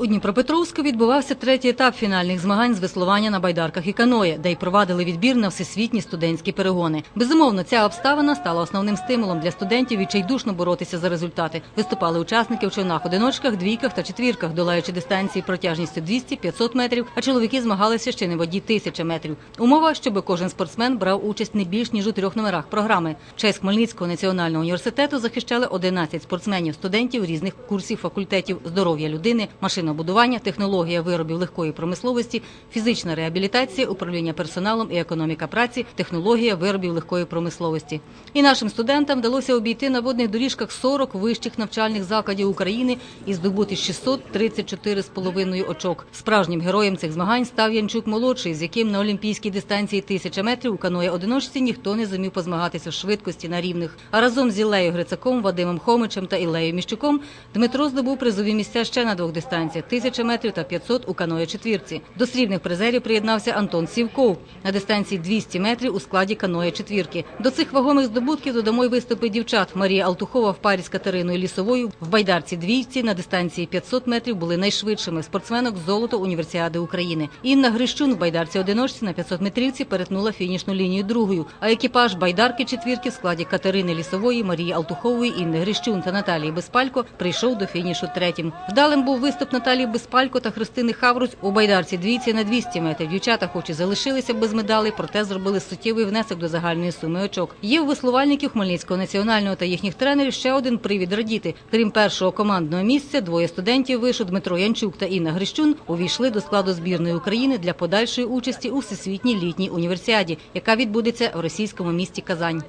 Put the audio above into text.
У Дніпропетровську відбувався третій етап фінальних змагань з веслування на байдарках і каное, де й провадили відбір на всесвітні студентські перегони. Безумовно, ця обставина стала основним стимулом для студентів відчайдушно боротися за результати. Виступали учасники в човнах-одиночках, двійках та четвірках, долаючи дистанції протяжністю 200-500 метрів, а чоловіки змагалися ще не воді тисяча метрів. Умова, щоб кожен спортсмен брав участь не більш ніж у трьох номерах програми. Честь Хмельницького національного університету захищали 11 спортсменів, студентів різних курсів факультетів здоров'я людини, машинобудування, технологія виробів легкої промисловості, фізична реабілітація, управління персоналом і економіка праці, технологія виробів легкої промисловості. І нашим студентам вдалося обійти на водних доріжках 40 вищих навчальних закладів України і здобути 634,5 очок. Справжнім героєм цих змагань став Янчук молодший, з яким на олімпійській дистанції тисяча метрів у каної одиночці ніхто не зумів позмагатися в швидкості на рівних. А разом з Ілею Грицаком, Вадимом Хомичем та Ілею Міщуком Дмитро здобув призові місця ще на двох дистанціях тисяча метрів та 500 у каної четвірці. До срібних призерів приєднався Антон Сівков на дистанції 200 метрів у складі каної четвірки. До цих вагомих здобутків додамо й виступи дівчат. Марія Алтухова в парі з Катериною Лісовою в байдарці двійці на дистанції 500 метрів були найшвидшими спортсменок золото універсіади України. Інна Грищун в байдарці одиночці на 500 метрівці перетнула фінішну лінію другою. А екіпаж байдарки четвірки в складі Катерини Лісової, Марії Алтухової, Інни Грищун та Наталії Безпалько прийшов до фінішу третім. Вдалим був виступ Наталії Безпалько та Христини Хаврусь у байдарці двійці на 200 метрів. Дівчата, хоч і залишилися без медалей, проте зробили суттєвий внесок до загальної суми очок. Є у веслувальників Хмельницького національного та їхніх тренерів ще один привід радіти. Крім першого командного місця, двоє студентів вишу Дмитро Янчук та Інна Грищун увійшли до складу збірної України для подальшої участі у всесвітній літній універсіаді, яка відбудеться в російському місті Казань.